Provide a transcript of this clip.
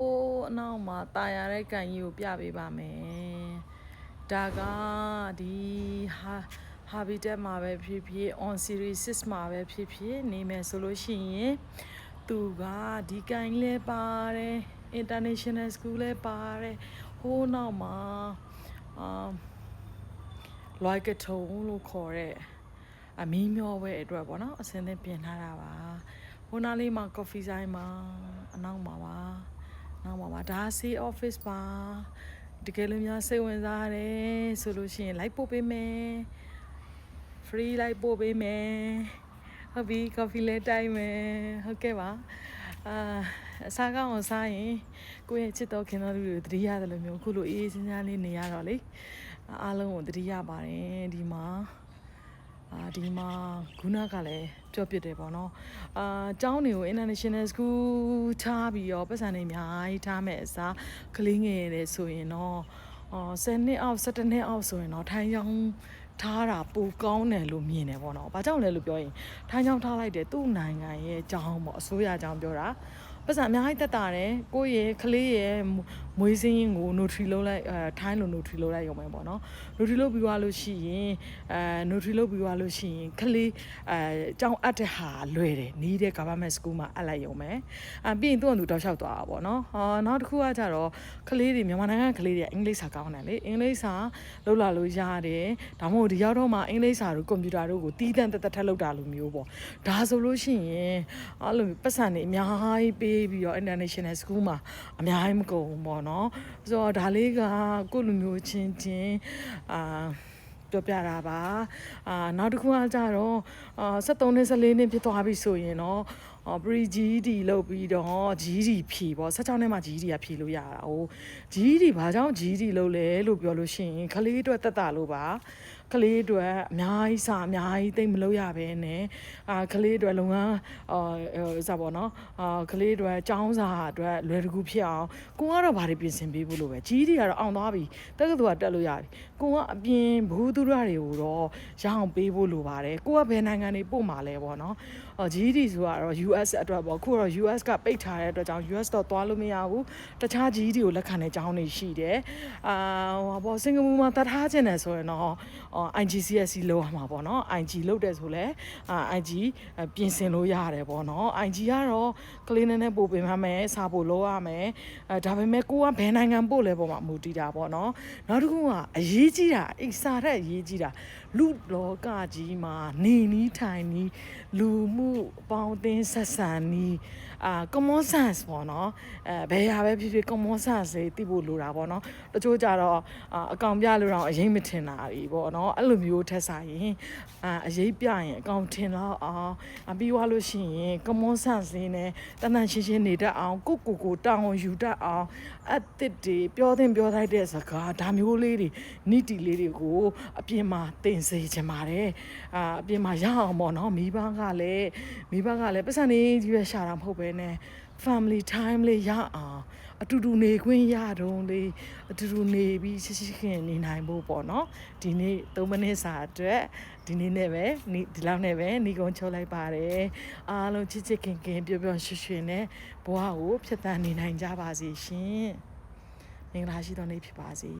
ဟိုးအနောက်မှာတာယာတဲ့ကန်ကြီးကိုပြပေးပါမယ်ဒါကဒီဟာ habitat မှာပဲဖြစ်ဖြစ် on series 6မှာပဲဖြစ်ဖြစ်နေမယ်ဆိုလို့ရှိရင်သူကဒီကန်ကြီးလဲပါတယ် international school လဲပါတယ်ဟိုးနောက်မှာအာလွိုက်ကထုံလို့ခေါ်တဲ့အမီးမျောပဲအတွက်ပေါ့နော်အစင်းသင်းပြင်ထားတာပါဟိုနားလေးမှာ coffee ဆိုင်မှာအနောက်မှာပါ နောက်ပါပါဒါဆေး office ပါတကယ်လို့များစိတ်ဝင်စားရတယ်ဆိုလို့ရှိရင်လိုက်ပို့ပေးမယ် free လိုက်ပို့ပေးမယ်ဟုတ်ပြီ coffee လဲတိုက်မယ်ဟုတ်ကဲ့ပါအာအစားကောင်းအောင်စားရင်ကိုယ့်ရဲ့ချစ်တော်ခင်တော်လူတွေတတိရတယ်လို့မျိုးခုလိုအေးအေးချမ်းချမ်းလေးနေရတော့လေအားလုံးကိုတတိရပါတယ်ဒီမှာ အာဒီမှာခုနကလည်းပြောပြတယ်ပေါ့နော်အာကျောင်းတွေကို international school ထားပြီးတော့ပတ်စံတွေအများကြီးထားမဲ့အစားကလေးငယ်တွေဆိုရင်တော့အော်10နှစ်အောက်17နှစ်အောက်ဆိုရင်တော့ထိုင်းကျောင်းထားတာပိုကောင်းတယ်လို့မြင်တယ်ပေါ့နော်။ဘာကြောင့်လဲလို့ပြောရင်ထိုင်းကျောင်းထားလိုက်တယ်သူ့နိုင်ငံရဲ့ကျောင်းပေါ့အစိုးရကျောင်းပြောတာပတ်စံအများကြီးတက်တာတယ်ကိုယ့်ရဲ့ကလေးရဲ့မွေးစင်းရင်ကို notary လုပ်လိုက်အဲထိုင်းလို notary လုပ်လိုက်ရုံပဲပေါ့နော် notary လုပ်ပြီးသွားလို့ရှိရင်အဲ notary လုပ်ပြီးသွားလို့ရှိရင်ကလေးအဲကျောင်းအပ်တဲ့ဟာလွယ်တယ်နီးတဲ့ government school မှာအပ်လိုက်ရုံပဲအပြီးရင်သူ့အတူတောက်လျှောက်သွားတာပေါ့နော်ဟောနောက်တစ်ခုကကြတော့ကလေးတွေမြန်မာနိုင်ငံကကလေးတွေအင်္ဂလိပ်စာကောင်းတယ်လေအင်္ဂလိပ်စာလုပ်လာလို့ရတယ်ဒါမှမဟုတ်ဒီရောက်တော့မှအင်္ဂလိပ်စာတို့ကွန်ပျူတာတို့ကိုတီးတန့်တက်တက်ထက်လုပ်တာလိုမျိုးပေါ့ဒါဆိုလို့ရှိရင်အဲ့လိုပတ်စံတွေအများကြီးပေးပြီးတော့ international school မှာအများကြီးမကုန်ဘူးပေါ့နော်ဆိုတော့ဒါလေးကကိုယ့်လူမျိုးချင်းချင်းအာပြောပြတာပါအာနောက်တစ်ခုကကြတော့အာ73နှစ်14နှစ်ဖြစ်သွားပြီဆိုရင်တော့အော် pre GD လောက်ပြီးတော့ GD ဖြီပေါ့16နှစ်မှ GD ကဖြီလို့ရတာဟို GD ဘာကြောင့် GD လောက်လဲလို့ပြောလို့ရှိရင်ခလေးအတွက်တက်တာလို့ပါ ကလေးအတွက်အများကြီးစာအများကြီးသိမ့်မလို့ရပဲနဲ့အာကလေးအတွက်လုံငန်းအာစပါတော့အာကလေးအတွက်ចောင်းစာအတွက်လွယ်တကူဖြစ်အောင်ကိုကတော့ဘာတွေပြင်ဆင်ပေးဖို့လို့ပဲကြီးတွေကတော့အောင်သွားပြီတက္ကသိုလ်ကတက်လို့ရတယ်ကိုကအပြင်ဘူးသူရတွေကိုတော့ရအောင်ပေးဖို့လိုပါတယ်ကိုကဘယ်နိုင်ငံတွေပို့မှာလဲပေါ့နော်အော်ကြီးတွေဆိုတော့ US အတွက်ပေါ့ခုတော့ US ကပိတ်ထားတဲ့အတွက်ကြောင့် US တော့သွားလို့မရဘူးတခြားကြီးတွေကိုလက်ခံတဲ့ကျောင်းတွေရှိတယ်အာဟောပေါ့စင်ကာပူမှာတတ်ထားခြင်းတယ်ဆိုရင်တော့အော် IGCSE လောက်ရမှာပေါ့နော် IG လောက်တယ်ဆိုလဲအာ IG ပြင်ဆင်လို့ရတယ်ပေါ့နော် IG ကတော့ကလေးနည်းနည်းပို့ပေးမှမယ်စာပို့လို့ရမယ်အဲဒါပေမဲ့ကိုကဘယ်နိုင်ငံပို့လဲပေါ့မှာမူတည်တာပေါ့နော်နောက်တစ်ခုကအရေးကြီးတာအိစာရက်အရေးကြီးတာလူလောကကြီးမှာနေနီးထိုင်နီးလူမှုအပေါင်းအသင်းဆက်ဆံနီးအာ common sense ပေါ့နော်အဲဘယ်ဟာပဲဖြစ်ဖြစ် common sense လေးသိဖို့လိုတာပေါ့နော်တချို့ကြတော့အာအကောင်ပြလို့တော့အရင်မထင်တာပြီပေါ့နော်အဲ့လိုမျိုးထက်စားရင်အာအရေးပြရင်အကောင်ထင်တော့အောင်အပြီးသွားလို့ရှိရင် common sense လေးနဲ့တန်တန်ရှင်းရှင်းနေတတ်အောင်ကိုကိုကိုတောင်းယူတတ်အောင်အသစ်တွေပြောသင့်ပြောထိုက်တဲ့စကားဒါမျိုးလေးတွေနိတီလေးတွေကိုအပြင်မှာသင်စေချင်ပါတယ်အာအပြင်မှာရအောင်ပေါ့နော်မိဘကလည်းမိဘကလည်းပတ်စံနေကြီးပဲရှာတာမဟုတ်ပဲနဲ့ family time လေးရအောင် အတူတူနေခွင့်ရတော့လေအတူတူနေပြီးရှိရှိခင်နေနိုင်ဖို့ပေါ့နော်ဒီနေ့3မိနစ်စာအတွက်ဒီနေ့နဲ့ပဲဒီဒီလောက်နဲ့ပဲညီကုန်းချုပ်လိုက်ပါတယ်အားလုံးချစ်ချစ်ခင်ခင်ပျော်ပျော်ရွှင်ရွှင်နဲ့ဘဝကိုဖြတ်သန်းနေနိုင်ကြပါစေရှင်မင်္ဂလာရှိသောနေ့ဖြစ်ပါစေ